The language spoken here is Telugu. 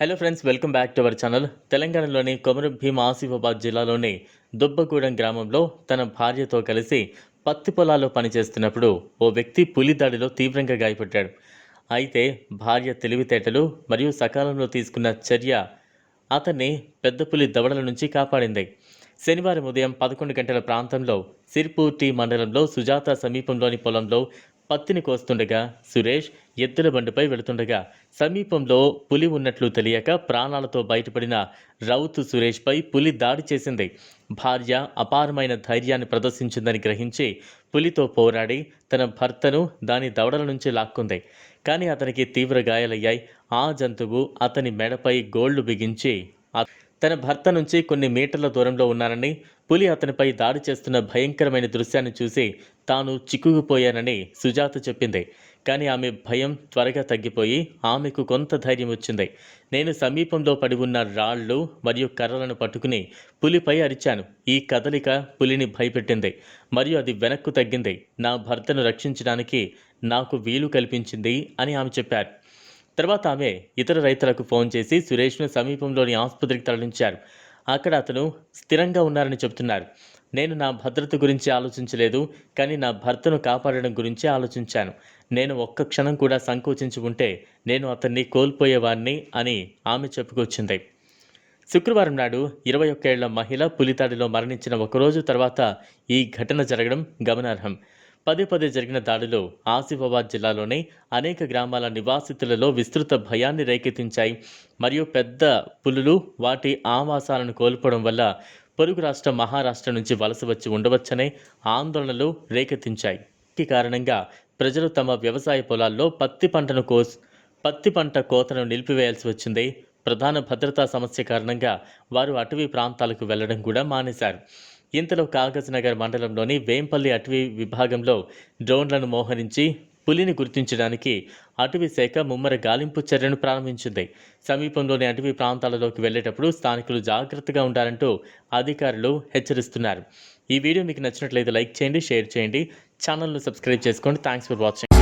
Hello friends welcome back to our channel తెలంగాణలోని కొమరం భీం ఆసిఫాబాద్ జిల్లాలోని దుబ్బగూడెం గ్రామంలో తన భార్యతో కలిసి పత్తి పొలాల్లో పనిచేస్తున్నప్పుడు ఓ వ్యక్తి పులి దాడిలో తీవ్రంగా గాయపడ్డాడు. అయితే భార్య తెలివితేటలు మరియు సకాలంలో తీసుకున్న చర్య అతన్ని పెద్ద పులి దవడల నుంచి కాపాడింది. శనివారం ఉదయం పదకొండు గంటల ప్రాంతంలో సిర్పూర్ టీ మండలంలో సుజాత సమీపంలోని పొలంలో పత్తిని కోస్తుండగా సురేష్ ఎద్దుల బండిపై వెళుతుండగా సమీపంలో పులి ఉన్నట్లు తెలియక ప్రాణాలతో బయటపడిన రౌతు సురేష్పై పులి దాడి చేసింది. భార్య అపారమైన ధైర్యాన్ని ప్రదర్శించిందని గ్రహించి పులితో పోరాడి తన భర్తను దాని దవడల నుంచి లాక్కుంది. కానీ అతనికి తీవ్ర గాయాలయ్యాయి. ఆ జంతువు అతని మెడపై గోళ్ళు బిగించి తన భర్త నుంచి కొన్ని మీటర్ల దూరంలో ఉన్నానని పులి అతనిపై దాడి చేస్తున్న భయంకరమైన దృశ్యాన్ని చూసి తాను చిక్కుకుపోయానని సుజాత చెప్పింది. కానీ ఆమె భయం త్వరగా తగ్గిపోయి ఆమెకు కొంత ధైర్యం వచ్చింది. నేను సమీపంలో పడి ఉన్న రాళ్ళు మరియు కర్రలను పట్టుకుని పులిపై అరిచాను. ఈ కదలిక పులిని భయపెట్టింది మరియు అది వెనక్కు తగ్గింది. నా భర్తను రక్షించడానికి నాకు వీలు కల్పించింది అని ఆమె చెప్పారు. తర్వాత ఆమె ఇతర రైతులకు ఫోన్ చేసి సురేష్ను సమీపంలోని ఆసుపత్రికి తరలించారు. అక్కడ అతను స్థిరంగా ఉన్నారని చెబుతున్నారు. నేను నా భద్రత గురించి ఆలోచించలేదు కానీ నా భర్తను కాపాడడం గురించి ఆలోచించాను. నేను ఒక్క క్షణం కూడా సంకోచించి ఉంటే నేను అతన్ని కోల్పోయేవాడిని అని ఆమె చెప్పుకొచ్చింది. శుక్రవారం నాడు ఇరవై ఒక్కేళ్ళ మహిళ పులితాడిలో మరణించిన ఒకరోజు తర్వాత ఈ ఘటన జరగడం గమనార్హం. పదే పదే జరిగిన దాడులు ఆసిఫాబాద్ జిల్లాలోని అనేక గ్రామాల నివాసితులలో విస్తృత భయాన్ని రేకెత్తించాయి. మరియు పెద్ద పులులు వాటి ఆవాసాలను కోల్పోవడం వల్ల పొరుగు రాష్ట్ర మహారాష్ట్ర నుంచి వలస వచ్చి ఉండవచ్చనే ఆందోళనలు రేకెత్తించాయి. ఈ కారణంగా ప్రజలు తమ వ్యవసాయ పొలాల్లో పత్తి పంటను కోస్ పత్తి పంట కోతను నిలిపివేయాల్సి వచ్చింది. ప్రధాన భద్రతా సమస్య కారణంగా వారు అటవీ ప్రాంతాలకు వెళ్ళడం కూడా మానేశారు. ఇంతలో కాగజ్ నగర్ మండలంలోని వేంపల్లి అటవీ విభాగంలో డ్రోన్లను మోహరించి పులిని గుర్తించడానికి అటవీ శాఖ ముమ్మర గాలింపు చర్యను ప్రారంభించింది. సమీపంలోని అటవీ ప్రాంతాలలోకి వెళ్ళేటప్పుడు స్థానికులు జాగ్రత్తగా ఉండాలంటూ అధికారులు హెచ్చరిస్తున్నారు. ఈ వీడియో మీకు నచ్చినట్లయితే లైక్ చేయండి షేర్ చేయండి. ఛానల్ను సబ్స్క్రైబ్ చేసుకోండి. Thanks for watching.